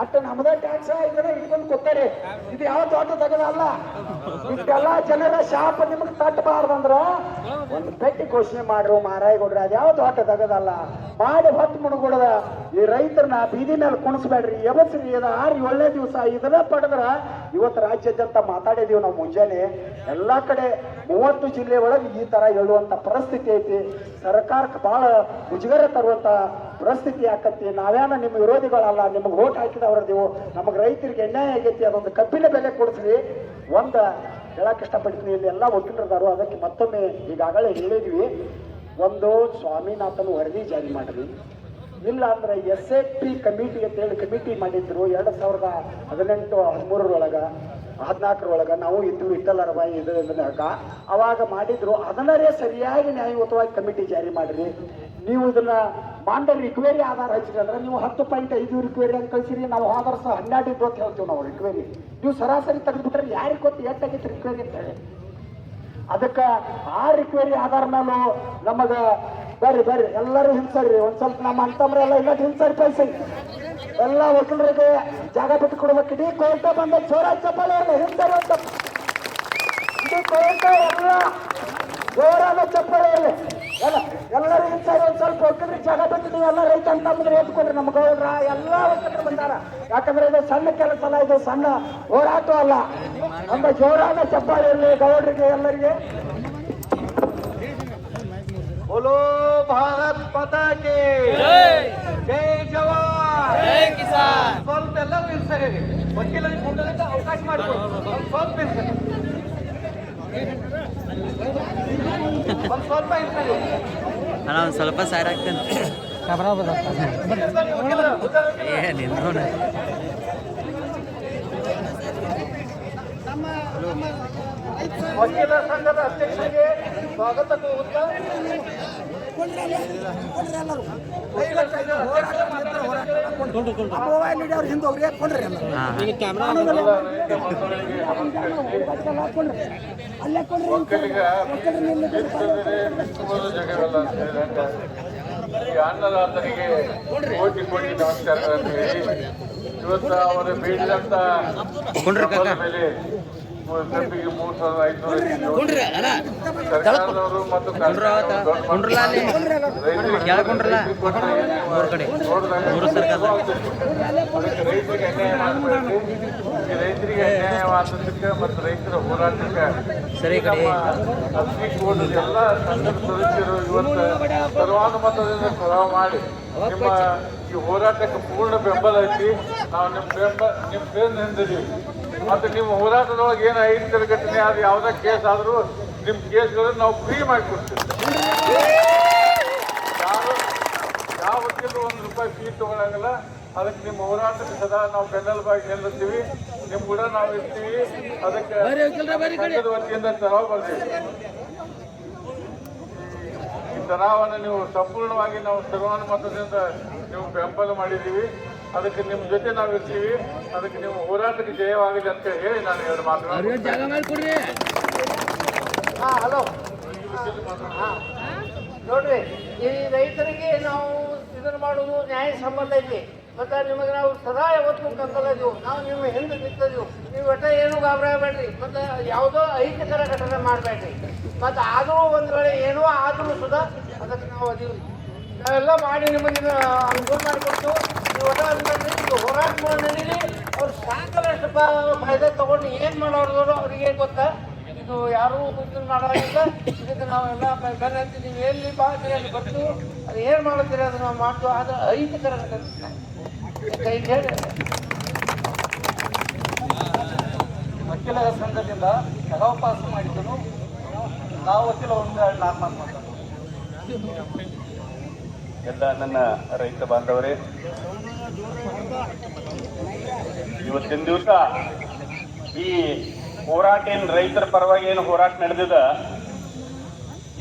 ಅಟ್ಟ ನಮ್ದ ಟ್ಯಾಕ್ಸ್ ಇದನ್ನ ಇಟ್ಕೊಂಡು ಕೊಡ್ತಾರೆ ಇದು ಯಾವ ದೊಡ್ಡ ತಗದಲ್ಲ? ಇಷ್ಟೆಲ್ಲ ಜನರ ಶಾಪ, ನಿಮಗೆ ತಟ್ಟಬಾರ್ದಂದ್ರ ಒಂದು ಬೆಟ್ಟಿ ಘೋಷಣೆ ಮಾಡ್ರು ಮಾರಾಯಗೌಡ್ರ. ಅದು ಯಾವ ದೊಡ್ಡ ತಗದಲ್ಲ? ಮಾಡಿ ಹೊತ್ತು ಮುಣಗುಡದ ಈ ರೈತರನ್ನ ಬೀದಿ ಮೇಲೆ ಕುಣಿಸ್ಬೇಡ್ರಿ. ಎಬಸ್ರಿ ಇದು ಆರು ಏಳನೇ ದಿವಸ ಇದನ್ನ ಪಡೆದ್ರ ಇವತ್ತು ರಾಜ್ಯಾದ್ಯಂತ ಮಾತಾಡಿದೀವಿ ನಾವು ಮುಂಜಾನೆ. ಎಲ್ಲಾ ಕಡೆ ಮೂವತ್ತು ಜಿಲ್ಲೆ ಒಳಗೆ ಈ ತರ ಹೇಳುವಂತ ಪರಿಸ್ಥಿತಿ ಐತಿ. ಸರ್ಕಾರಕ್ಕೆ ಬಹಳ ಮುಜುಗರ ತರುವಂತ ಪರಿಸ್ಥಿತಿ ಆಕತ್ತಿ ನಾವೇನ ನಿಮ್ಮ ವಿರೋಧಿಗಳಲ್ಲ, ನಿಮಗೆ ಓಟ್ ಹಾಕಿದವ್ರದೀವು ನಮಗೆ ರೈತರಿಗೆ ಅನ್ಯಾಯ ಆಗೈತಿ ಅದೊಂದು ಕಬ್ಬಿನ ಬೆಲೆ ಕೊಡಿಸ್ರಿ. ಒಂದು ಹೇಳಕ್ಕೆ ಇಷ್ಟಪಡ್ತೀನಿ ಇಲ್ಲಿ ಎಲ್ಲ ವಕೀಲರದಾರು ಅದಕ್ಕೆ ಮತ್ತೊಮ್ಮೆ ಈಗಾಗಲೇ ಹೇಳಿದ್ವಿ. ಒಂದು ಸ್ವಾಮಿನಾಥನ್ ವರದಿ ಜಾರಿ ಮಾಡಿರಿ. ಇಲ್ಲ ಅಂದ್ರೆ ಎಸ್ ಎ ಪಿ ಕಮಿಟಿ ಅಂತ ಹೇಳಿ ಕಮಿಟಿ ಮಾಡಿದ್ರು, ಎರಡು ಸಾವಿರದ ಹದಿನೆಂಟು ಹದಿಮೂರರೊಳಗ. ಹದಿನಾಲ್ಕರೊಳಗ ನಾವು ಇದ್ದು ಇದು ಇದ್ರಾಗ ಅವಾಗ ಮಾಡಿದ್ರು, ಅದನ್ನರೇ ಸರಿಯಾಗಿ ನ್ಯಾಯಯುತವಾಗಿ ಕಮಿಟಿ ಜಾರಿ ಮಾಡಿರಿ. ನೀವು ಇದನ್ನ ಮಾಂಡ ರಿಕ್ವೇರಿ ಆಧಾರ ಹಚ್ಚಿರಿ ಅಂದ್ರೆ ನೀವು ಹತ್ತು ಪಾಯಿಂಟ್ ಐದು ರಿಕ್ವೇರಿ ಅಂತ ಕಳ್ಸಿರಿ, ನಾವು ಆಧಾರ ಸಹ ಹನ್ನೆರಡು ಅಂತ ಹೇಳ್ತೀವಿ ನಾವು ರಿಕ್ವೇರಿ. ನೀವು ಸರಾಸರಿ ತೆಗೆದುಬಿಟ್ರೆ ಯಾರಿಗೆ ಗೊತ್ತು ಎಷ್ಟಾಗಿತ್ತು ರಿಕ್ವೇರಿ ಅಂತ ಹೇಳಿ ಅದಕ್ಕ ಆ ರಿಕ್ವೈರಿ ಆಧಾರ ಮೇಲೆ ನಮಗ ಬರ್ರಿ ಬರ್ರಿ. ಎಲ್ಲರೂ ಹಿಂಸರ್ರಿ. ಒಂದ್ ಸ್ವಲ್ಪ ನಮ್ಮ ಅಂತಮ್ರ ಎಲ್ಲ ಇಲ್ಲ ಹಿಂಸರಿ ಪೈಸೆ. ಎಲ್ಲ ವಕೀಲರಿಗೆ ಜಾಗ ಬಿಟ್ಟು ಕೊಡ್ಬೇಕು. ಇಡೀ ಕೋರ್ಟ ಬಂದ ಚೋರ ಚಪ್ಪಲಿ ಹಿಂಸರಿ ಅಂತ. ಇಡೀ ಕೋರ್ಟ ಎಲ್ಲ ಜೋರಾದ ಚಪ್ಪಲಿ ಎಲ್ಲ ಎಲ್ಲರೂ ಹಿಂಸರಿ ಒಂದ್ ಸ್ವಲ್ಪ ವಕೀಲರಿಗೆ ಜಾಗ ಬಿಟ್ಟು ನೀವು ಎಲ್ಲ ರೈತ ಅಂತಂದ್ರೆ ಎತ್ಕೊಡ್ರಿ ನಮ್ಮ ಗೌಡ್ರ ಎಲ್ಲ ವಕೀಲರು ಬಂದಾರ ಯಾಕಂದ್ರೆ ಇದು ಸಣ್ಣ ಕೆಲಸ ಅಲ್ಲ ಇದು ಸಣ್ಣ ಹೋರಾಟ ಅಲ್ಲ ನಮ್ಮ ಜೋರಾದ ಚಪ್ಪಾಳೆ ಇರಲಿ ಗೌಡ್ರಿಗೆ ಎಲ್ಲರಿಗೆ बोलो भारत माता के ಜೈ ಜವಾನ್ ಜೈ ಕಿಸಾನ್ ಸ್ವಲ್ಪ ಎಲ್ಲರೂ ನಿಲ್ಸರಿ ವಕೀಲರಿಗೆ ಮುಂದಕ್ಕೆ ಅವಕಾಶ ಮಾಡಿಕೊಡಿ ಒಂದ್ ಸ್ವಲ್ಪ ನಿಲ್ಸರಿ ಒಂದ್ ಸ್ವಲ್ಪ ನಿಲ್ಸರಿ ಅಣ್ಣ ಒಂದು ಸ್ವಲ್ಪ ಸೈಡ್ ಹಾಕ್ತೇನೆ. ಏ ವಕೀಲ ಸಂಘದ ಅಧ್ಯಕ್ಷರಿಗೆ ಸ್ವಾಗತ ಕೋರುತ್ತಾ ವಕೀಲ ಸಂಘದ ಅಧ್ಯಕ್ಷರಿಗೆ ಮೊಬೈಲ್ ಹಿಡಿಯೋರು ಹಿಂದೆ ಹೋಗ್ರಿ ಕೊಂಡ್ರಿ ಎಲ್ಲ ಅಲ್ಲೇ ಕೊಂಡ್ರಿ ಒಕ್ಕಲಿಗ ತುಂಬುವುದು ಜಗವೆಲ್ಲ ಅಂತ ಹೇಳಿದಾಗ ಈ ಅನ್ನದಾತರಿಗೆ ಕೋಟಿ ಕೋಟಿ ನಮಸ್ಕಾರ ಅಂತ ಹೇಳಿ ಇವತ್ತು ಅವರು ಬೇಡಿದಂತ ಮೇಲೆ ಕಬ್ಬಿಗೆ ಮೂರ್ ಸಾವಿರದ ಐದುನೂರ ಸರ್ಕಾರದವರು ಮತ್ತು. ರೈತರಿಗೆ. ಅನ್ಯಾಯ ಮಾಡಬೇಡಿ ಈ ರೈತರಿಗೆ ಅನ್ಯಾಯವಾದದಕ್ಕೆ ಮತ್ತು ರೈತರ ಹೋರಾಟಕ್ಕೆ ಸರಿ ಕೋಡ್ ಎಲ್ಲ ಸಂಘದ ಸದಸ್ಯರು ಇವತ್ತು ಸರ್ವಾನುಮತದಿಂದ ಚುನಾವ ಮಾಡಿ ನಿಮ್ಮ ಈ ಹೋರಾಟಕ್ಕೆ ಪೂರ್ಣ ಬೆಂಬಲ ಐತಿ. ನಾವು ನಿಮ್ಮ ಬೆಂಬಲ ನಿಮ್ಮ ಬೆನ್ನು ಹಿಂದಿದೀವಿ ಮತ್ತು ನಿಮ್ಮ ಹೋರಾಟದೊಳಗೆ ಏನು ಐದು ಘಟನೆ ಅದು ಯಾವುದೇ ಕೇಸ್ ಆದರೂ ನಿಮ್ಮ ಕೇಸ್ಗಳನ್ನು ನಾವು ಫ್ರೀ ಮಾಡಿಕೊಡ್ತೀವಿ. ಯಾವ ವಕೀಲರು ಒಂದು ರೂಪಾಯಿ ಫೀ ತಗೊಳಂಗಿಲ್ಲ. ಅದಕ್ಕೆ ನಿಮ್ಮ ಹೋರಾಟಕ್ಕೆ ಸದಾ ನಾವು ಬೆನ್ನೆಲುಬಾಗಿ ನಿಲ್ಲಿಸ್ತೀವಿ ನಿಮ್ಮ ಕೂಡ ನಾವು ಇರ್ತೀವಿ. ಅದಕ್ಕೆ ವತಿಯಿಂದ ಬರ್ತೀವಿ. ಈ ತನಾವನ್ನು ನೀವು ಸಂಪೂರ್ಣವಾಗಿ ನಾವು ಸರ್ವಾನುಮತದಿಂದ ನೀವು ಬೆಂಬಲ ಮಾಡಿದ್ದೀವಿ. ಅದಕ್ಕೆ ನಿಮ್ಮ ಜೊತೆ ನಾವು ಇರ್ತೀವಿ. ಅದಕ್ಕೆ ನಿಮ್ಮ ಹೋರಾಟಕ್ಕೆ ಜಯವಾಗಿದೆ ಅಂತ ಹೇಳಿ ನಾನು ಎರಡು ಮಾತನಾಡ್ತೀನಿ ಹಾ ಹಲೋ. ನೋಡ್ರಿ ಈ ರೈತರಿಗೆ ನಾವು ಇದನ್ನು ಮಾಡೋದು ನ್ಯಾಯ ಸಂಬಂಧ ಐತಿ ಮತ್ತೆ ನಿಮಗೆ ನಾವು ಸದಾ ಯಾವತ್ತೂ ಕರ್ಕೊಳ್ಳೋದು ನಾವು ನಿಮ್ಮ ಹಿಂದೆ ನಿಂತದೇವು ನೀವು ಒಟ್ಟ ಏನು ಗಾಬರಾಗಬೇಡ್ರಿ ಮತ್ತು ಯಾವುದೋ ಅಹಿತಕರ ಘಟನೆ ಮಾಡಬೇಡ್ರಿ. ಮತ್ತೆ ಆದರೂ ಒಂದು ವೇಳೆ ಏನೋ ಆದರೂ ಸುಧಾ ಅದಕ್ಕೆ ನಾವು ಅದೀವಿ. ನಾವೆಲ್ಲ ಮಾಡಿ ನಿಮಗೆ ಅನುಕೂಲ ಮಾಡಿಕೊಟ್ಟು ನೀವು ಒಟ್ಟ ಅನ್ಕೊಂಡ್ರಿ ಇದು ಹೋರಾಟ ಮಾಡಿ ಅವ್ರು ಸಾಕಷ್ಟು ಫಾಯ್ದೆ ತಗೊಂಡು ಏನು ಮಾಡೋರು ಅವ್ರಿಗೆ ಗೊತ್ತಾ? ಇದು ಯಾರೂ ಕುಂತು ಮಾಡೋದಿಲ್ಲ ಇದಕ್ಕೆ ನಾವೆಲ್ಲ ಬೆನ್ನ ನೀವು ಎಲ್ಲಿ ಬಾ ಬಂತು ಗೊತ್ತು. ಅದು ಏನು ಮಾಡುತ್ತೀರಿ ಅದು ನಾವು ಮಾಡ್ತೀವಿ ಆದರೆ ಅಹಿತಕರ. ಯಾಕೆ ಇದು ಹೇಳಿ. ವಕೀಲರ ಸಂಘದಿಂದ ಸಹವಾಸ ಪಾಸ್ ಮಾಡಿದ್ದನು ನಾವು ವಕೀಲ ಒಂದು ಎರಡು ನಾಲ್ಕು ಮಾತು ಎಲ್ಲ ನನ್ನ ರೈತ ಬಾಂಧವರೇ ಇವತ್ತಿನ ದಿವಸ ಈ ಹೋರಾಟ ಏನು ರೈತರ ಪರವಾಗಿ ಏನು ಹೋರಾಟ ನಡೆದಿದ,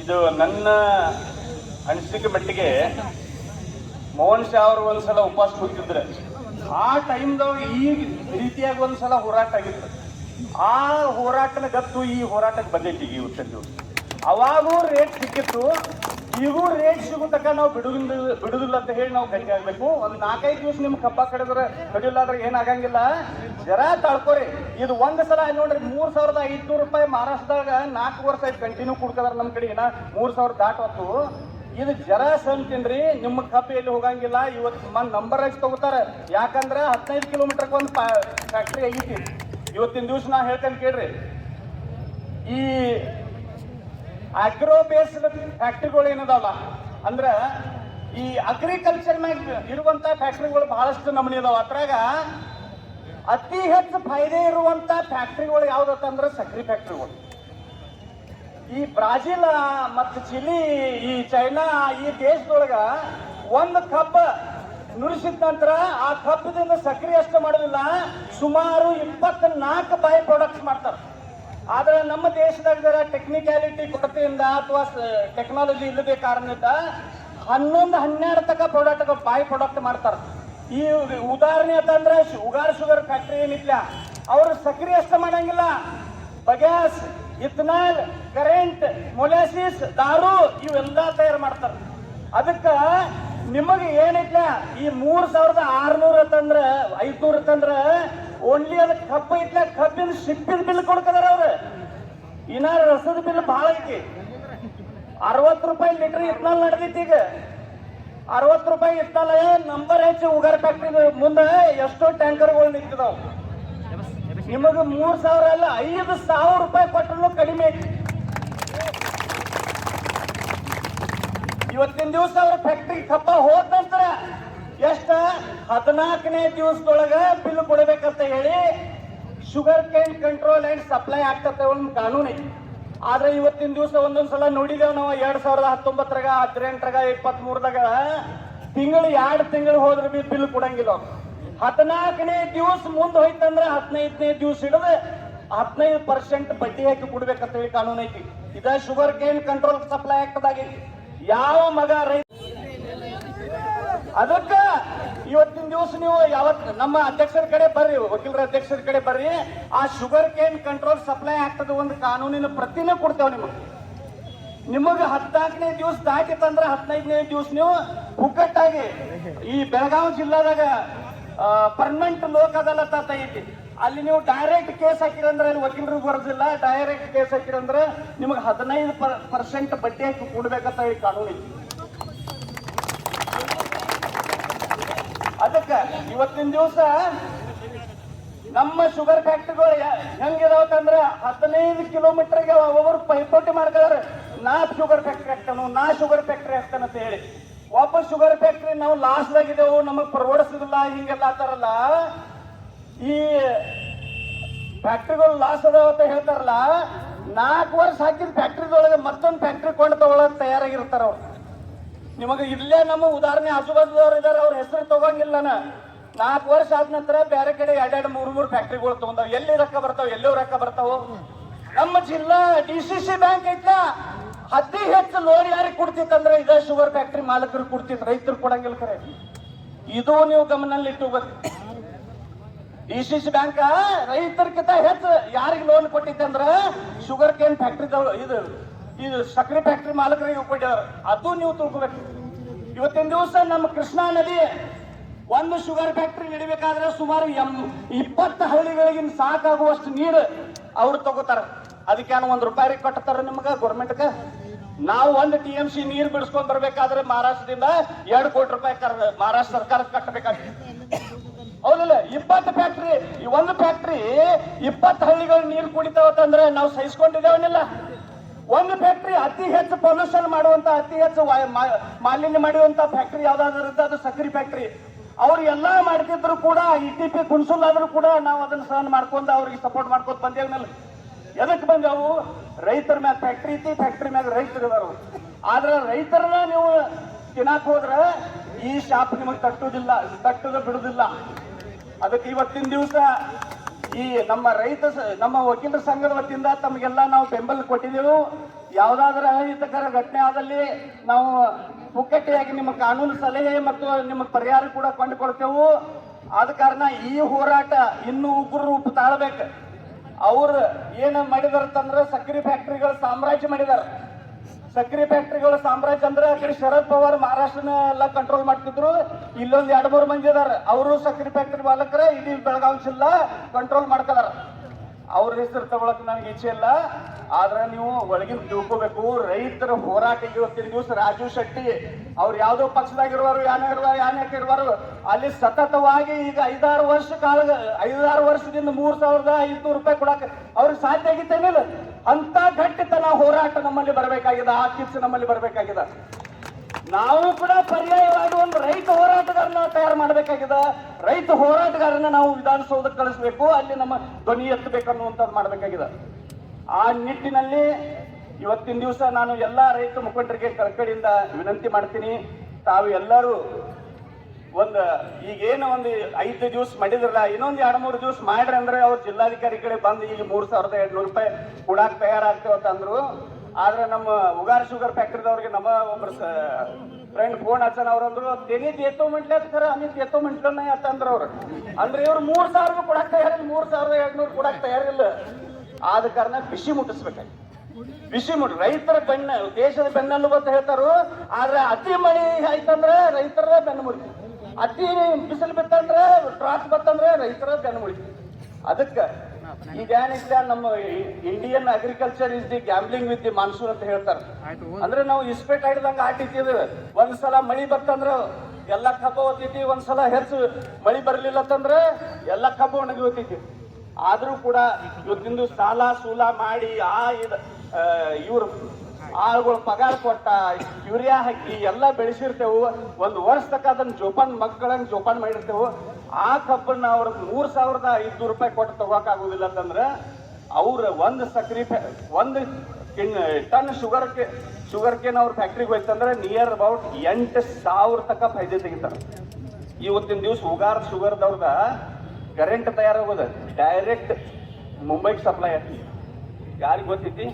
ಇದು ನನ್ನ ಅನಿಸಿಕೆ ಮಟ್ಟಿಗೆ ಮೋಹನ್ ಶಾ ಅವರು ಒಂದ್ಸಲ ಉಪವಾಸ ಕೂತಿದ್ರೆ, ಆ ಟೈಮ್ದಾಗ ಈ ರೀತಿಯಾಗಿ ಒಂದ್ಸಲ ಹೋರಾಟ ಆಗಿತ್ತು. ಆ ಹೋರಾಟನ ಗತ್ತು ಈ ಹೋರಾಟಕ್ಕೆ ಬಂದೈತಿ ಈ ಉತ್ತರ ಅವಾಗೂ ರೇಟ್ ಸಿಕ್ಕಿತ್ತು. ಈಗೂ ರೇಟ್ ಸಿಗೋ ತಕ್ಕ ನಾವು ಬಿಡುದಿಲ್ಲ ಬಿಡುದಿಲ್ಲ ಅಂತ ಹೇಳಿ ನಾವು ಗಟ್ಟಿ ಆಗ್ಬೇಕು. ಒಂದ್ ನಾಲ್ಕೈದು ದಿವಸ ನಿಮ್ ಕಪ್ಪ ಕಡಿದ್ರೆ ಕಡಿಲ್ಲ ಆದ್ರೆ ಏನಾಗಂಗಿಲ್ಲ ಜರ ತಾಳ್ಕೊರಿ. ಇದು ಒಂದ್ ಸಲ ನೋಡ್ರಿ, ಮೂರ್ ಸಾವಿರದ ಐದ್ನೂರು ರೂಪಾಯಿ ಮಹಾರಾಷ್ಟ್ರದಾಗ ನಾಲ್ಕು ವರ್ಷ ಆಯ್ತು ಕಂಟಿನ್ಯೂ ಕುಡ್ಕದಾರ ನಮ್ ಕಡೆ ಏನ ಮೂರ್ ಸಾವಿರ ದಾಟವತ್ತು ಇದು ಜರ ತಿನ್ರಿ ನಿಮ್ಮ ಕಬ್ಬು ಎಲ್ಲಿ ಹೋಗಂಗಿಲ್ಲ. ಇವತ್ತು ಮನ್ ನಂಬರ್ ಆಗಿ ತಗೋತಾರ. ಯಾಕಂದ್ರೆ ಹದಿನೈದು ಕಿಲೋಮೀಟರ್ ಒಂದು ಫ್ಯಾಕ್ಟ್ರಿ ಐತಿ. ಇವತ್ತಿನ ದಿವಸ ನಾ ಹೇಳ್ತೇನೆ ಕೇಳ್ರಿ. ಈ ಅಗ್ರೋ ಬೇಸ್ಡ್ ಫ್ಯಾಕ್ಟ್ರಿಗಳು ಏನದಾವಲ್ಲ ಅಂದ್ರ ಈ ಅಗ್ರಿಕಲ್ಚರ್ ಮ್ಯಾಗ ಇರುವಂತ ಫ್ಯಾಕ್ಟ್ರಿಗಳು ಬಹಳಷ್ಟು ನಮೂನಿ ಅದಾವ ಅದ್ರಾಗ ಅತಿ ಹೆಚ್ಚು ಫೈದೆ ಇರುವಂತ ಫ್ಯಾಕ್ಟ್ರಿಗಳು ಅಂತಂದ್ರೆ ಸಕ್ರಿ ಫ್ಯಾಕ್ಟ್ರಿಗಳು ಈ ಬ್ರಾಜಿಲ್ ಮತ್ತು ಚಿಲಿ, ಈ ಚೈನಾ, ಈ ದೇಶದೊಳಗ ಒಂದು ಕಬ್ಬ ನುರಿಸಿದ ನಂತರ ಆ ಕಬ್ಬದಿಂದ ಸಕ್ರಿ ಅಷ್ಟು ಮಾಡೋದಿಲ್ಲ. ಸುಮಾರು ಇಪ್ಪತ್ನಾಲ್ಕು ಬೈ ಪ್ರಾಡಕ್ಟ್ಸ್ ಮಾಡ್ತಾರೆ. ಆದ್ರೆ ನಮ್ಮ ದೇಶದಾಗ ಟೆಕ್ನಿಕ್ಯಾಲಿಟಿ ಕೊರತೆಯಿಂದ ಅಥವಾ ಟೆಕ್ನಾಲಜಿ ಇಲ್ಲದೆ ಕಾರಣದಿಂದ ಹನ್ನೊಂದು, ಹನ್ನೆರಡು ತಕ ಪ್ರಾಡಕ್ಟ್ ಬಾಯಿ ಪ್ರಾಡಕ್ಟ್ ಮಾಡ್ತಾರೆ. ಈ ಉದಾಹರಣೆ ಅಂತಂದ್ರೆ ಉಗಾರ್ ಶುಗರ್ ಫ್ಯಾಕ್ಟ್ರಿ ಏನಿಲ್ಲ, ಅವರು ಸಕ್ರಿ ಅಷ್ಟು ಮಾಡಂಗಿಲ್ಲ. ಬಗ್ಯಾಸ್, ಇಥನಾಲ್, ಕರೆಂಟ್, ಮೊಲಾಸಿಸ್, ದಾರು, ಇವೆಲ್ಲ ತಯಾರು ಮಾಡ್ತಾರೆ. ಅದಕ್ಕ ನಿಮಗೆ ಏನಿಲ್ಲ, ಈ ಮೂರು ಸಾವಿರದ ಆರ್ನೂರ ತಂದ್ರ ಐದ್ನೂರ ತಂದ್ರ ಓನ್ಲಿ ಅದಕ್ಕೆ ಕಬ್ಬ ಇಟ್ಲ ಕಬ್ಬಿನ ಶಿಪ್ಪಿನ ಬಿಲ್ ಕೊಡ್ಕದಾರ ಅವ್ರು. ಇನ್ನ ರಸದ ಬಿಲ್ ಬಹಳ ಐತಿ. ಅರವತ್ತು ರೂಪಾಯಿ ಲೀಟರ್ ಇತ್ನಾಲ್ ನಡೆದೈತಿ ಈಗ. ಅರವತ್ತು ರೂಪಾಯಿ ಇತ್ತಲ್ಲ ನಂಬರ್ ಹೆಚ್ಚು ಉಗಾರ ಫ್ಯಾಕ್ಟ್ರಿ ಮುಂದೆ ಎಷ್ಟೋ ಟ್ಯಾಂಕರ್ಗಳು ನಿಂತಿದಾವ. ನಿಮಗೆ ಮೂರ್ ಸಾವಿರ ಅಲ್ಲ, ಐದು ಸಾವಿರ ರೂಪಾಯಿ ಕೊಟ್ಟರು ಕಡಿಮೆ ಐತಿ. ಇವತ್ತಿನ ದಿವಸ ಅವ್ರ ಫ್ಯಾಕ್ಟ್ರಿ ಕಪ್ಪ ಹೋದ ನಂತರ ಎಷ್ಟ ಹದಿನಾಲ್ಕನೇ ದಿವಸದೊಳಗ ಬಿಲ್ ಕೊಡಬೇಕಂತ ಹೇಳಿ sugar cane control and supply ಆಗ್ತತೆ ಒಂದು ಕಾನೂನು ಐತಿ. ಆದ್ರೆ ಇವತ್ತಿನ ದಿವಸ ಒಂದೊಂದ್ ಸಲ ನೋಡಿದೇವ್ ನಾವು ಎರಡ್ ಸಾವಿರದ ಹತ್ತೊಂಬತ್ತರಾಗ, ಹದಿನೆಂಟರಾಗ ಇಪ್ಪತ್ತ್ ಮೂರದಾಗ ತಿಂಗಳು, ಎರಡು ತಿಂಗಳು ಹೋದ್ರೆ ಬಿ ಬಿಲ್ ಕೊಡಂಗಿಲ್ಲ. ಹದಿನಾಲ್ಕನೇ ದಿವಸ ಮುಂದೆ ಹೋಯ್ತಂದ್ರೆ ಹದಿನೈದನೇ ದಿವಸ ಹಿಡಿದು ಹದಿನೈದು ಪರ್ಸೆಂಟ್ ಬಡ್ಡಿ ಹಾಕಿ ಕೊಡ್ಬೇಕಂತ ಹೇಳಿ ಕಾನೂನು ಐತಿ. ಇದ ಶುಗರ್ ಕೇನ್ ಕಂಟ್ರೋಲ್ ಸಪ್ಲೈ ಆಗ್ತದಾಗೈತಿ. ಯಾವ ಮಗ ರೈತ ಅದಕ್ಕ ಇವತ್ತಿನ ದಿವಸ ನೀವು ಯಾವತ್ ನಮ್ಮ ಅಧ್ಯಕ್ಷರ ಕಡೆ ಬರ್ರಿ, ವಕೀಲರ ಅಧ್ಯಕ್ಷರ ಕಡೆ ಬರ್ರಿ. ಆ ಶುಗರ್ ಕೇನ್ ಕಂಟ್ರೋಲ್ ಸಪ್ಲೈ ಆಗ್ತದ ಒಂದು ಕಾನೂನಿನ ಪ್ರತಿನ ಕೊಡ್ತೇವೆ ನಿಮಗೆ. ನಿಮಗೆ ಹದಿನಾಲ್ಕನೇ ದಿವಸ ದಾಟಿತಂದ್ರೆ ಹದಿನೈದನೇ ದಿವಸ ನೀವು ಹುಕ್ಕಟ್ಟಾಗಿ ಈ ಬೆಳಗಾವಿ ಜಿಲ್ಲಾದಾಗ ಪರ್ಮನೆಂಟ್ ಲೋಕ ಅದಾಲತ್ ಅಂತ ಐತಿ. ಅಲ್ಲಿ ನೀವು ಡೈರೆಕ್ಟ್ ಕೇಸ್ ಹಾಕಿರಂದ್ರೆ ಅಲ್ಲಿ ವಕೀಲರು ಬರೋದಿಲ್ಲ. ಡೈರೆಕ್ಟ್ ಕೇಸ್ ಹಾಕಿರಂದ್ರೆ ನಿಮಗೆ ಹದಿನೈದು ಪರ್ಸೆಂಟ್ ಬಡ್ಡಿ ಹಾಕಿ ಕೊಡ್ಬೇಕಂತ ಹೇಳಿ ಕಾನೂನು ಐತಿ. ಅದಕ್ಕೆ ಇವತ್ತಿನ ದಿವಸ ನಮ್ಮ ಶುಗರ್ ಫ್ಯಾಕ್ಟ್ರಿಗಳು ಹೆಂಗಿದಾವತ್ತಂದ್ರ ಹದಿನೈದು ಕಿಲೋಮೀಟರ್ಗೆ ಒಬ್ಬರು ಪೈಪೋಟಿ ಮಾಡ್ತಾರೆ ನಾ ಶುಗರ್ ಫ್ಯಾಕ್ಟ್ರಿ ಹಾಕ್ತಾನು ನಾ ಶುಗರ್ ಫ್ಯಾಕ್ಟ್ರಿ ಅಂತ ಹೇಳಿ. ಒಬ್ಬ ಶುಗರ್ ಫ್ಯಾಕ್ಟ್ರಿ ನಾವು ಲಾಸ್ ಆಗಿದ್ದೇವು ನಮಗ್ ಪರವಡಿಸೋದಿಲ್ಲ, ಹಿಂಗೆಲ್ಲ ಆತಾರಲ್ಲ ಈ ಫ್ಯಾಕ್ಟ್ರಿಗಳು ಲಾಸ್ ಅದಾವ ಅಂತ ಹೇಳ್ತಾರಲ್ಲ, ನಾಲ್ಕು ವರ್ಷ ಹಾಕಿದ ಫ್ಯಾಕ್ಟ್ರಿದೊಳಗೆ ಮತ್ತೊಂದು ಫ್ಯಾಕ್ಟ್ರಿ ಕೊಂಡು ತಗೊಳಕ್ ತಯಾರಾಗಿರ್ತಾರ ಅವ್ರು. ನಿಮಗೆ ಇಲ್ಲೇ ನಮ್ಮ ಉದಾಹರಣೆ ಆಜುಬಾಜುದವ್ರು ಇದಾರೆ, ಅವ್ರ ಹೆಸರು ತಗೊಂಗಿಲ್ಲ ನಾಲ್ಕು ವರ್ಷ ಆದ ನಂತರ ಬೇರೆ ಕಡೆ ಎರಡೆರಡು, ಮೂರು ಮೂರು ಫ್ಯಾಕ್ಟ್ರಿಗಳು ತಗೊಂಡಾವ. ಎಲ್ಲಿ ರೊಕ್ಕ ಬರ್ತಾವ, ಎಲ್ಲೋ ರೊಕ್ಕ ಬರ್ತಾವ? ನಮ್ಮ ಜಿಲ್ಲಾ ಡಿ ಸಿ ಸಿ ಬ್ಯಾಂಕ್ ಐತ್ಲ. ಅತಿ ಹೆಚ್ಚು ಲೋನ್ ಯಾರಿಗೆ ಕೊಡ್ತಿತ್ತಂದ್ರೆ ಇದೇ ಶುಗರ್ ಫ್ಯಾಕ್ಟ್ರಿ ಮಾಲಕರು ಕೊಡ್ತಿತ್ತು, ರೈತರು ಕೊಡಂಗಿಲ್ಲ ಕರೆ. ಇದು ನೀವು ಗಮನಲ್ಲಿ ಇಟ್ಟುಬೇಕು ಡಿ ಸಿ ಸಿ ಬ್ಯಾಂಕ್ ರೈತರಿಗಿಂತ ಹೆಚ್ಚು ಯಾರಿಗೆ ಲೋನ್ ಕೊಟ್ಟಿತ್ತಂದ್ರೆ ಶುಗರ್ ಕೇನ್ ಫ್ಯಾಕ್ಟ್ರಿ ಇದು ಇದು ಸಕ್ಕರೆ ಫ್ಯಾಕ್ಟ್ರಿ ಮಾಲಕರಿಗೆ ಕೊಟ್ಟಿದ್ದಾರೆ ಅದು ನೀವು ತಿಳ್ಕೊಬೇಕು. ಇವತ್ತಿನ ದಿವಸ ನಮ್ಮ ಕೃಷ್ಣಾ ನದಿ ಒಂದು ಶುಗರ್ ಫ್ಯಾಕ್ಟ್ರಿ ನಡಿಬೇಕಾದ್ರೆ ಸುಮಾರು ಎಂ ಇಪ್ಪತ್ತು ಹಳ್ಳಿಗಳಿಗೆ ಸಾಕಾಗುವಷ್ಟು ನೀರು ಅವ್ರು ತಗೋತಾರೆ. ಅದಕ್ಕೆ ಒಂದು ರೂಪಾಯಿ ಕೊಟ್ಟತಾರ ನಿಮ್ಗೆ ಗೌರ್ಮೆಂಟ್ಗೆ ನಾವು ಒಂದು ಟಿ ಎಂ ಸಿ ನೀರು ಬಿಡಿಸ್ಕೊಂಡ್ ಬರ್ಬೇಕಾದ್ರೆ ಮಹಾರಾಷ್ಟ್ರದಿಂದ ಎರಡು ಕೋಟಿ ರೂಪಾಯಿ ಮಹಾರಾಷ್ಟ್ರ ಸರ್ಕಾರ ಕಟ್ಟಬೇಕಾಗ್ತದೆ ಹೌದಿಲ್ಲ, ಇಪ್ಪತ್ತು ಫ್ಯಾಕ್ಟ್ರಿ, ಈ ಒಂದು ಫ್ಯಾಕ್ಟ್ರಿ ಇಪ್ಪತ್ತು ಹಳ್ಳಿಗಳು ನೀರು ಕುಡಿತಾವತ್ತಂದ್ರೆ ನಾವು ಸಹಿಸ್ಕೊಂಡಿದ್ದೇವನಿಲ್ಲ ಒಂದು ಫ್ಯಾಕ್ಟ್ರಿ ಅತಿ ಹೆಚ್ಚು ಪೊಲ್ಯೂಷನ್ ಮಾಡುವಂತ, ಅತಿ ಹೆಚ್ಚು ಮಾಲಿನ್ಯ ಮಾಡುವಂತ ಫ್ಯಾಕ್ಟ್ರಿ ಯಾವ್ದಾದ್ರು ಅದು ಸಕ್ರಿ ಫ್ಯಾಕ್ಟ್ರಿ ಅವ್ರು ಎಲ್ಲಾ ಮಾಡ್ತಿದ್ರು ಕೂಡ ಇ ಟಿ ಪಿ ಕುಣಸುಲ್ ಆದ್ರೂ ಕೂಡ ನಾವು ಅದನ್ನ ಸಹನ ಮಾಡ್ಕೊಂಡು ಅವ್ರಿಗೆ ಸಪೋರ್ಟ್ ಮಾಡ್ಕೊಂಡು ಬಂದೇವ್ನಲ್ಲ ಎದಕ್ ಬಂದವು? ರೈತರ ಮ್ಯಾಗ ಫ್ಯಾಕ್ಟ್ರಿ ಐತಿ ಫ್ಯಾಕ್ಟ್ರಿ ಮ್ಯಾಗ ರೈತರು ಇದಾರು ಆದ್ರೆ ರೈತರನ್ನ ನೀವು ತಿನ್ನಾಕ್ ಹೋದ್ರ ಈ ಶಾಪ್ ನಿಮಗೆ ತಟ್ಟುದಿಲ್ಲ, ತಟ್ಟುದ ಬಿಡುದಿಲ್ಲ. ಅದಕ್ಕೆ ಇವತ್ತಿನ ದಿವಸ ಈ ನಮ್ಮ ರೈತ ನಮ್ಮ ವಕೀಲರ ಸಂಘದ ವತಿಯಿಂದ ತಮಗೆಲ್ಲ ನಾವು ಬೆಂಬಲ ಕೊಟ್ಟಿದ್ದೆವು ಯಾವುದಾದ್ರೂ ಅಹಿತಕರ ಘಟನೆ ಆದಲ್ಲಿ ನಾವು ಮುಕ್ಕಟ್ಟೆಯಾಗಿ ನಿಮ್ಮ ಕಾನೂನು ಸಲಹೆ ಮತ್ತು ನಿಮ್ಮ ಪರಿಹಾರ ಕೂಡ ಕಂಡುಕೊಳ್ತೇವೆ ಆದ ಕಾರಣ ಈ ಹೋರಾಟ ಇನ್ನೂ ಉಗ್ರ ರೂಪ ತಾಳ್ಬೇಕು. ಅವ್ರು ಏನು ಮಾಡಿದಾರಂತಂದ್ರೆ ಸಕ್ಕರೆ ಫ್ಯಾಕ್ಟ್ರಿಗಳ ಸಾಮ್ರಾಜ್ಯ ಮಾಡಿದಾರ. ಸಕ್ಕರೆ ಫ್ಯಾಕ್ಟ್ರಿಗಳ ಸಾಮ್ರಾಜ್ಯ ಅಂದ್ರೆ ಆ ಕಡೆ ಶರದ್ ಪವಾರ್ ಮಹಾರಾಷ್ಟ್ರನ ಎಲ್ಲ ಕಂಟ್ರೋಲ್ ಮಾಡ್ತಿದ್ರು. ಇಲ್ಲೊಂದ್ ಎರಡ್ ಮೂರು ಮಂದಿ ಅದಾರ ಅವರು ಸಕ್ಕರೆ ಫ್ಯಾಕ್ಟ್ರಿ ಮಾಲಕರ ಇಡೀ ಬೆಳಗಾವಿ ಜಿಲ್ಲಾ ಕಂಟ್ರೋಲ್ ಮಾಡ್ಕದಾರ. ಅವ್ರ ಹೆಸರು ತಗೊಳಕ್ ನನಗೆ ಇಚ್ಛೆ ಇಲ್ಲ. ಆದ್ರೆ ನೀವು ಒಳಗಿನ ತಿಳ್ಕೋಬೇಕು. ರೈತರ ಹೋರಾಟ ಇವತ್ತಿನ ದಿವಸ ರಾಜು ಶೆಟ್ಟಿ, ಅವ್ರು ಯಾವ್ದೋ ಪಕ್ಷದಾಗಿರುವಾರು ಯಾನ ಇರುವ ಯಾನ್ಯಾಕ ಇರುವಾರು, ಅಲ್ಲಿ ಸತತವಾಗಿ ಈಗ ಐದಾರು ವರ್ಷ ಕಾಲ, ಐದಾರು ವರ್ಷದಿಂದ ಮೂರ್ ಸಾವಿರದ ಐದ್ನೂರು ರೂಪಾಯಿ ಕೊಡಕ್ ಅವ್ರಿಗೆ ಸಾಧ್ಯ ಆಗಿತ್ತೇನಿಲ್ಲ ಅಂತ ಗಟ್ಟಿತನ ಹೋರಾಟ ನಮ್ಮಲ್ಲಿ ಬರಬೇಕಾಗಿದೆ, ಆ ಕಿಚ್ಚು ನಮ್ಮಲ್ಲಿ ಬರಬೇಕಾಗಿದೆ. ನಾವು ಕೂಡ ಪರ್ಯಾಯವಾಗಿ ಒಂದು ರೈತ ಹೋರಾಟಗಾರನ ತಯಾರು ಮಾಡಬೇಕಾಗಿದೆ. ರೈತ ಹೋರಾಟಗಾರನ ನಾವು ವಿಧಾನಸೌಧಕ್ಕೆ ಕಳಿಸ್ಬೇಕು, ಅಲ್ಲಿ ನಮ್ಮ ಧ್ವನಿ ಎತ್ತಬೇಕನ್ನುವಂಥದ್ದು ಮಾಡಬೇಕಾಗಿದೆ. ಆ ನಿಟ್ಟಿನಲ್ಲಿ ಇವತ್ತಿನ ದಿವಸ ನಾನು ಎಲ್ಲ ರೈತ ಮುಖಂಡರಿಗೆ ಕಡೆಯಿಂದ ವಿನಂತಿ ಮಾಡ್ತೀನಿ. ತಾವು ಎಲ್ಲರೂ ಒಂದು ಈಗೇನು ಒಂದು ಐದು ಜ್ಯೂಸ್ ಮಾಡಿದ್ರಲ್ಲ, ಇನ್ನೊಂದು ಎರಡು ಮೂರು ಜ್ಯೂಸ್ ಮಾಡ್ರಿ ಅಂದ್ರೆ ಅವ್ರು ಜಿಲ್ಲಾಧಿಕಾರಿ ಕಡೆ ಬಂದು ಈಗ ಮೂರು ಸಾವಿರದ ಎರಡ್ನೂರು ರೂಪಾಯಿ ಕೊಡಾಕ್ ತಯಾರಾಗ್ತೇವತ್ತ ಅಂದ್ರು. ಆದ್ರೆ ನಮ್ಮ ಉಗಾರ್ ಶುಗರ್ ಫ್ಯಾಕ್ಟ್ರಿದವ್ರಿಗೆ ನಮ್ಮ ಒಬ್ರು ಫ್ರೆಂಡ್ ಫೋನ್ ಹಚ್ಚನ, ಅವ್ರು ಅಂದ್ರು ತೆನಿ ದೇತೋ ಮಂಟ್ಲೆ ಸರ್ ಅನಿ ದೇತೋ ಮಂಟ್ಲನ್ನ ಅಂತಂದ್ರ ಅವ್ರು. ಅಂದ್ರೆ ಇವ್ರು ಮೂರು ಸಾವಿರ ಕೊಡಾಕ್ ತಯಾರಿಲ್ಲ ಮೂರು ಸಾವಿರದ ಎರಡ್ನೂರು ಕೊಡಾಕ್ ತಯಾರಿಲ್ಲ ಆದ ಕಾರಣ ಬಿಸಿ ಮುಟ್ಟಿಸ್ಬೇಕಾಗಿ ಬಿಸಿ ಮುಟ್ಟಿ ರೈತರ ಬೆನ್ನ, ದೇಶದ ಬೆನ್ನೆಲುಬು ಅಂತ ಹೇಳ್ತಾರು, ಆದ್ರೆ ಅತಿ ಮಳಿ ಆಯ್ತಂದ್ರೆ ರೈತರ ಬೆನ್ನು ಮುರಿತಿ ಅತಿ ಬಿಸಿಲು ಬಿತ್ತಂದ್ರೆ ಟ್ರಾಕ್ ಬತ್ತಂದ್ರೆ ರೈತರ ಬೆನ್ನು ಮುರಿತಿ ಅದಕ್ಕೆ ಈಗ ಏನಿಲ್ಲ ನಮ್ಮ Indian agriculture is the gambling with the monsoon ಅಂತ ಹೇಳ್ತಾರೆ. ಅಂದ್ರೆ ನಾವು ಇಸ್ಪೇಟ್ ಹಿಡ್ದಂಗ ಆಟಿದ್ದೀವಿ. ಒಂದ್ಸಲ ಮಳಿ ಬರ್ತಂದ್ರ ಎಲ್ಲ ಕಬ್ಬ ಓದ್ತೈತಿ ಒಂದ್ಸಲ ಹೆಚ್ಚು ಮಳಿ ಬರಲಿಲ್ಲ ಅಂತಂದ್ರೆ ಎಲ್ಲ ಕಬ್ಬು ಒಣಗಿ ಹೋಗ್ತೈತಿ. ಆದ್ರೂ ಕೂಡ ಇವತ್ತಿಂದು ಸಾಲ ಸೂಲ ಮಾಡಿ ಆ ಇದ್ ಇವ್ರು ಆಳುಗಳು ಪಗಾರ ಕೊಟ್ಟ ಯೂರಿಯಾ ಹಾಕಿ ಎಲ್ಲ ಬೆಳೆಸಿರ್ತೇವು. ಒಂದು ವರ್ಷ ತಕ್ಕ ಅದನ್ನ ಜೋಪಾನ್ ಮಕ್ಕಳನ್ನ ಜೋಪಾನ್ ಮಾಡಿರ್ತೇವು. ಆ ಕಬ್ಬನ್ನ ಅವ್ರ ಮೂರ್ ಸಾವಿರದ ಐದ್ನೂರು ರೂಪಾಯಿ ಕೊಟ್ಟು ತಗೋಕ್ ಆಗುದಿಲ್ಲ ಅಂತಂದ್ರೆ ಅವ್ರ ಒಂದು ಸಕ್ರಿ ಒಂದು ಟನ್ ಶುಗರ್ ಶುಗರ್ ಕೇನ್ ಅವ್ರ ಫ್ಯಾಕ್ಟ್ರಿಗೆ ಹೋಯ್ತಂದ್ರೆ ನಿಯರ್ ಅಬೌಟ್ ಎಂಟು ಸಾವಿರ ತಕ್ಕ ಫೈದೆ ತೆಗಿತಾರೆ. ಇವತ್ತಿನ ದಿವಸ ಉಗಾರ್ ಶುಗರ್ದವ್ರದ ಕರೆಂಟ್ ತಯಾರಾಗೋದು. ಡೈರೆಕ್ಟ್ ಮುಂಬೈಗೆ ಸಪ್ಲೈ ಆಗ್ತದೆ ಯಾರಿಗೆ ಗೊತ್ತೈತಿ?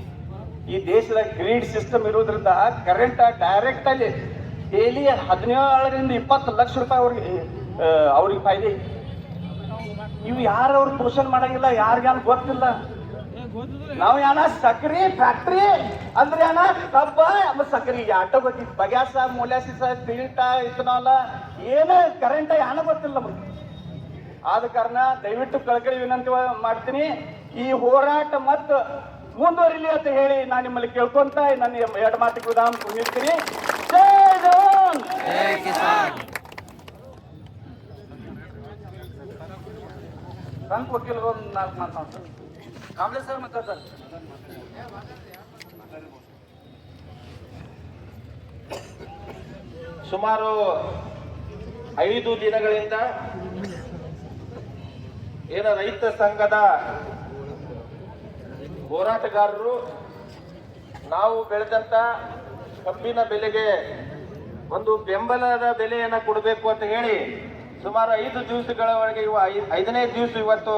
ಈ ದೇಶದ ಗ್ರೀಡ್ ಸಿಸ್ಟಮ್ ಇರೋದ್ರಿಂದ ಕರೆಂಟ್ ಡೈರೆಕ್ಟ್ ಅಲ್ಲಿ ಡೈಲಿ ಹದಿನೇಳರಿಂದ ಇಪ್ಪತ್ತು ಲಕ್ಷ ರೂಪಾಯಿ ಅವ್ರಿಗೆ ಅವ್ರಿಗೆ ಫಾಯ್ದೆ. ಇವು ಯಾರು ಅವ್ರು ಪೋಷಣ್ ಮಾಡಂಗಿಲ್ಲ ಯಾರಿಗಾನು ಗೊತ್ತಿಲ್ಲ ನಾವು ಯಾಣ ಸಕ್ರಿ ಫ್ಯಾಕ್ಟ್ರಿ ಅಂದ್ರೆ ಯಾಣ ಕಬ್ಬ ಸಕ್ರಿ ಆಟೋ ಗೊತ್ತಿತ್ತು ಬಗ್ಯಾಸ ಮೊಲಾಸಿಸ ತಿಳಿಟ ಇಥನಾಲ, ಏನ ಕರೆಂಟ್ ಯಾಣ ಗೊತ್ತಿಲ್ಲ ನಮಗೆ ಆದ ಕಾರಣ ದಯವಿಟ್ಟು ಕಳಕಳಿ ವಿನಂತಿ ಮಾಡ್ತೀನಿ, ಈ ಹೋರಾಟ ಮತ್ತು ಮುಂದುವರಿಲಿ ಅಂತ ಹೇಳಿ ನಾನು ನಿಮ್ಮಲ್ಲಿ ಕೇಳ್ಕೊಂತ ನನ್ನ ಎರಡು ಮಾತಿಗೆ ವಿಧಾನ ಮುಗಿಸ್ತೀನಿ. ಜೈ ಜವಾನ್! ಜೈ ಕಿಸಾನ್! ಸಂಘ ವಕೀಲರು ಒಂದು ನಾಲ್ಕು ಮಾತಾಡ್ತಾರೆ ಕಾಂಬ್ಳೆ ಸರ್ ಮಾತಾಡ್ತಾರೆ. ಸುಮಾರು ಐದು ದಿನಗಳಿಂದ ಏನ ರೈತ ಸಂಘದ ಹೋರಾಟಗಾರರು, ನಾವು ಬೆಳೆದಂತ ಕಬ್ಬಿನ ಬೆಲೆಗೆ ಒಂದು ಬೆಂಬಲದ ಬೆಲೆಯನ್ನ ಕೊಡಬೇಕು ಅಂತ ಹೇಳಿ ಸುಮಾರು ಐದು ದಿವಸಗಳವರೆಗೆ ಐ- ಐದನೇ ದಿವಸ ಇವತ್ತು